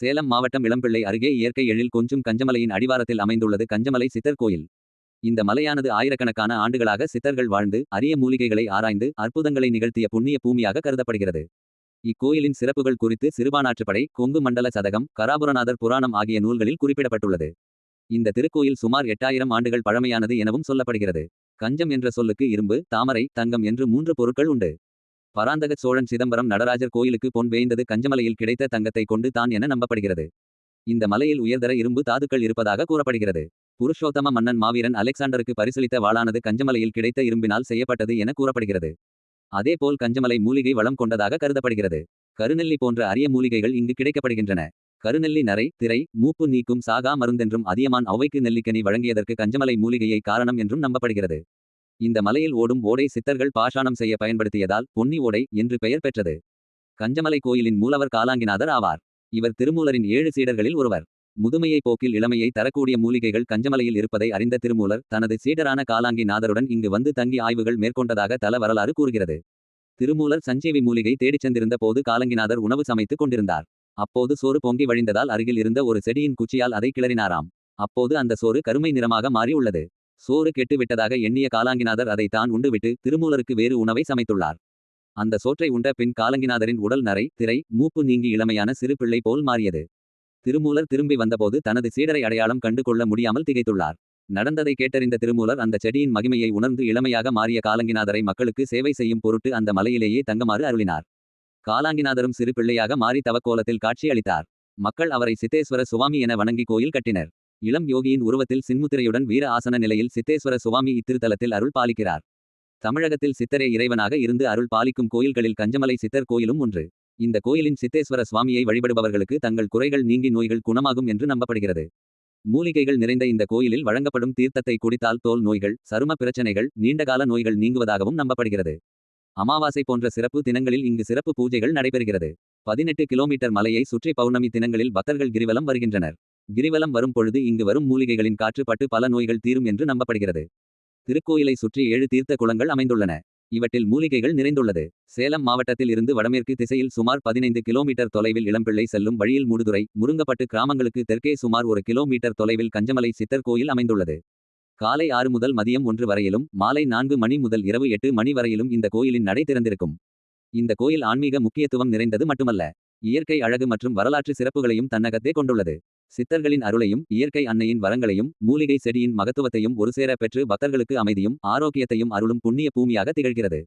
சேலம் மாவட்டம் இளம்பிள்ளை அருகே இயற்கை எழில் கொஞ்சும் கஞ்சமலையின் அடிவாரத்தில் அமைந்துள்ளது கஞ்சமலை சித்தர் கோயில். இந்த மலையானது ஆயிரக்கணக்கான ஆண்டுகளாக சித்தர்கள் வாழ்ந்து அரிய மூலிகைகளை ஆராய்ந்து அற்புதங்களை நிகழ்த்திய புண்ணிய பூமியாக கருதப்படுகிறது. இக்கோயிலின் சிறப்புகள் குறித்து சிறுபானாற்றுப்படை கொங்கு மண்டல சதகம் கராபுரநாதர் புராணம் ஆகிய நூல்களில் குறிப்பிடப்பட்டுள்ளது. இந்த திருக்கோயில் சுமார் எட்டாயிரம் ஆண்டுகள் பழமையானது எனவும் சொல்லப்படுகிறது. கஞ்சம் என்ற சொல்லுக்கு இரும்பு தாமரை தங்கம் என்று மூன்று பொருட்கள் உண்டு. பராந்தக சோழன் சிதம்பரம் நடராஜர் கோயிலுக்கு பொன் வேய்ந்தது கஞ்சமலையில் கிடைத்த தங்கத்தை கொண்டு தான் என நம்பப்படுகிறது. இந்த மலையில் உயர்தர இரும்பு தாதுக்கள் இருப்பதாக கூறப்படுகிறது. புருஷோத்தம மன்னன் மாவீரன் அலெக்சாண்டருக்கு பரிசளித்த வாளானது கஞ்சமலையில் கிடைத்த இரும்பினால் செய்யப்பட்டது என கூறப்படுகிறது. அதேபோல் கஞ்சமலை மூலிகை வளம் கொண்டதாக கருதப்படுகிறது. கருநெல்லி போன்ற அரிய மூலிகைகள் இங்கு கிடைக்கப்படுகின்றன. கருநெல்லி நரை திரை மூப்பு நீக்கும் சாகா மருந்தென்றும் அதியமான் அவைக்கு நெல்லிக்கனி வழங்கியதற்கு கஞ்சமலை மூலிகையை காரணம் என்றும் நம்பப்படுகிறது. இந்த மலையில் ஓடும் ஓடை சித்தர்கள் பாஷாணம் செய்ய பயன்படுத்தியதால் பொன்னி ஓடை என்று பெயர் பெற்றது. கஞ்சமலை கோயிலின் மூலவர் காலாங்கிநாதர் ஆவார். இவர் திருமூலரின் ஏழு சீடர்களில் ஒருவர். முதுமையை போக்கில் இளமையை தரக்கூடிய மூலிகைகள் கஞ்சமலையில் இருப்பதை அறிந்த திருமூலர் தனது சீடரான காலாங்கி நாதருடன் இங்கு வந்து தங்கி ஆய்வுகள் மேற்கொண்டதாக தல வரலாறு கூறுகிறது. திருமூலர் சஞ்சீவி மூலிகை தேடிச் சென்றிருந்த போது காலங்கிநாதர் உணவு சமைத்துக் கொண்டிருந்தார். அப்போது சோறு பொங்கி வழிந்ததால் அருகில் இருந்த ஒரு செடியின் குச்சியால் அதை கிளறினாராம். அப்போது அந்த சோறு கருமை நிறமாக மாறி உள்ளது சோறு கெட்டுவிட்டதாக எண்ணிய காலாங்கிநாதர் அதை தான் உண்டுவிட்டு திருமூலருக்கு வேறு உணவை சமைத்துள்ளார். அந்த சோற்றை உண்ட பின் காலங்கிநாதரின் உடல் நரை திரை மூப்பு நீங்கி இளமையான சிறு பிள்ளை போல் மாறியது. திருமூலர் திரும்பி வந்தபோது தனது சீடரை அடையாளம் கண்டு கொள்ள முடியாமல் திகைத்துள்ளார். நடந்ததை கேட்டறிந்த திருமூலர் அந்த செடியின் மகிமையை உணர்ந்து இளமையாக மாறிய காலங்கிநாதரை மக்களுக்கு சேவை செய்யும் பொருட்டு அந்த மலையிலேயே தங்கமாறு அருளினார். காலாங்கிநாதரும் சிறு பிள்ளையாக மாறி தவக்கோலத்தில் காட்சியளித்தார். மக்கள் அவரை சித்தேஸ்வர சுவாமி என வணங்கி கோயில் கட்டினர். இளம் யோகியின் உருவத்தில் சின்முத்திரையுடன் வீர ஆசன நிலையில் சித்தேஸ்வர சுவாமி இத்திருத்தலத்தில் அருள் பாலிக்கிறார். தமிழகத்தில் சித்தரே இறைவனாக இருந்து அருள் பாலிக்கும் கோயில்களில் கஞ்சமலை சித்தர் கோயிலும் ஒன்று. இந்த கோயிலின் சித்தேஸ்வர சுவாமியை வழிபடுபவர்களுக்கு தங்கள் குறைகள் நீங்கி நோய்கள் குணமாகும் என்று நம்பப்படுகிறது. மூலிகைகள் நிறைந்த இந்த கோயிலில் வழங்கப்படும் தீர்த்தத்தை குடித்தால் தோல் நோய்கள் சரும பிரச்சனைகள் நீண்டகால நோய்கள் நீங்குவதாகவும் நம்பப்படுகிறது. அமாவாசை போன்ற சிறப்பு தினங்களில் இங்கு சிறப்பு பூஜைகள் நடைபெறுகிறது. பதினெட்டு கிலோமீட்டர் மலையை சுற்றி பௌர்ணமி தினங்களில் பக்தர்கள் கிரிவலம் வருகின்றனர். கிரிவலம் வரும் பொழுது இங்கு வரும் மூலிகைகளின் காற்று பட்டு பல நோய்கள் தீரும் என்று நம்பப்படுகிறது. திருக்கோயிலை சுற்றி ஏழு தீர்த்த குளங்கள் அமைந்துள்ளன. இவற்றில் மூலிகைகள் நிறைந்துள்ளது. சேலம் மாவட்டத்தில் இருந்து வடமேற்கு திசையில் சுமார் பதினைந்து கிலோமீட்டர் தொலைவில் இளம்பிள்ளை செல்லும் வழியில் மூடுதுறை முருங்கப்பட்டு கிராமங்களுக்கு தெற்கே சுமார் ஒரு கிலோமீட்டர் தொலைவில் கஞ்சமலை சித்தர் கோயில் அமைந்துள்ளது. காலை ஆறு முதல் மதியம் ஒன்று வரையிலும் மாலை நான்கு மணி முதல் இரவு எட்டு மணி வரையிலும் இந்த கோயிலின் நடை திறந்திருக்கும். இந்த கோயில் ஆன்மீக முக்கியத்துவம் நிறைந்தது மட்டுமல்ல. இயற்கை அழகு மற்றும் வரலாற்று சிறப்புகளையும் தன்னகத்தே கொண்டுள்ளது. சித்தர்களின் அருளையும் இயற்கை அன்னையின் வரங்களையும் மூலிகை செடியின் மகத்துவத்தையும் ஒருசேர பெற்று பக்தர்களுக்கு அமைதியும் ஆரோக்கியத்தையும் அருளும் புண்ணிய பூமியாக திகழ்கிறது.